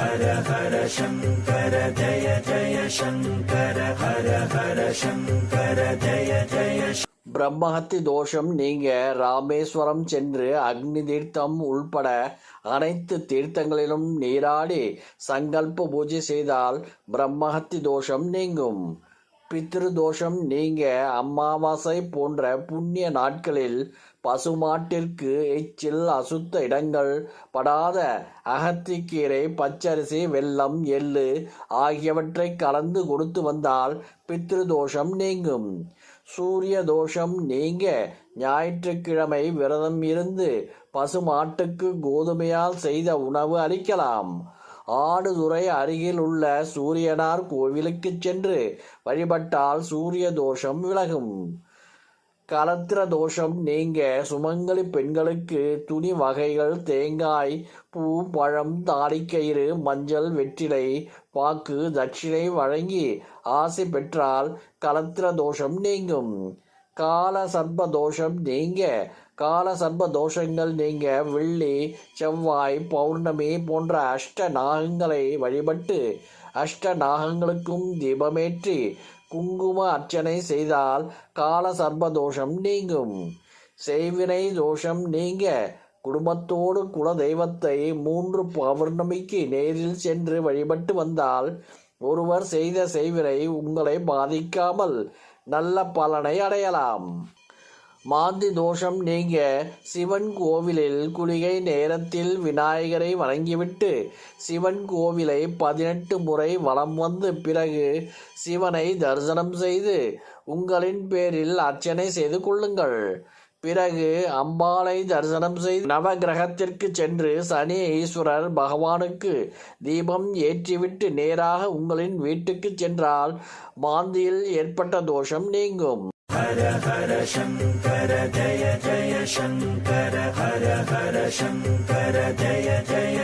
ஹர ஹர சங்கர ஜய ஜய சங்கர ஹர ஹர சங்கர ஜய ஜய பிரம்மஹத்தி தோஷம் நீங்க ராமேஸ்வரம் சென்று அக்னி தீர்த்தம் உள்பட அனைத்து தீர்த்தங்களிலும் நீராடி சங்கல்ப பூஜை செய்தால் பிரம்மஹத்தி தோஷம் நீங்கும். பித்ரு தோஷம் நீங்க அமாவாசை போன்ற புண்ணிய நாட்களில் பசுமாட்டிற்கு எச்சில் அசுத்த இடங்கள் படாத அகத்திக்கீரை பச்சரிசி வெல்லம் எள்ளு ஆகியவற்றை கலந்து கொடுத்து வந்தால் பித்ரு தோஷம் நீங்கும். சூரிய தோஷம் நீங்க ஞாயிற்றுக்கிழமை விரதம் இருந்து பசுமாட்டுக்கு கோதுமையால் செய்த உணவு அளிக்கலாம். ஆடுதுறை அருகில் உள்ள சூரியனார் கோவிலுக்கு சென்று வழிபட்டால் சூரிய தோஷம் விலகும். கலத்திர தோஷம் நீங்க சுமங்கலி பெண்களுக்கு துணி வகைகள் தேங்காய் பூ பழம் தாலிக்கயிறு மஞ்சள் வெற்றிலை பாக்கு தட்சிணை வழங்கி ஆசை பெற்றால் கலத்திர தோஷம் நீங்கும். கால சர்ப தோஷம் நீங்க. கால சர்ப தோஷங்கள் நீங்க. வெள்ளி செவ்வாய் பௌர்ணமி போன்ற அஷ்ட நாகங்களை வழிபட்டு அஷ்ட நாகங்களுக்கும் தீபமேற்றி குங்கும அர்ச்சனை செய்தால் கால சர்ப தோஷம் நீங்கும். செய்வினை தோஷம் நீங்க. குடும்பத்தோடு குல தெய்வத்தை மூன்று பௌர்ணமிக்கு நேரில் சென்று வழிபட்டு வந்தால் ஒருவர் செய்த செய்வினை உங்களை பாதிக்காமல் நல்ல பலனை அடையலாம். மாந்தி தோஷம் நீங்க சிவன் கோவிலில் குளிகை நேரத்தில் விநாயகரை வணங்கிவிட்டு சிவன் கோவிலை பதினெட்டு முறை வலம் வந்து பிறகு சிவனை தரிசனம் செய்து உங்களின் பேரில் அர்ச்சனை செய்து கொள்ளுங்கள். பிறகு அம்பாளை தரிசனம் செய்து நவகிரகத்திற்கு சென்று சனி ஈஸ்வரர் பகவானுக்கு தீபம் ஏற்றிவிட்டு நேராக உங்களின் வீட்டுக்கு சென்றால் மாந்தியில் ஏற்பட்ட தோஷம் நீங்கும். ஹர ஹர சங்கர ஜய ஜய சங்கர ஹர ஹர சங்கர ஜய ஜய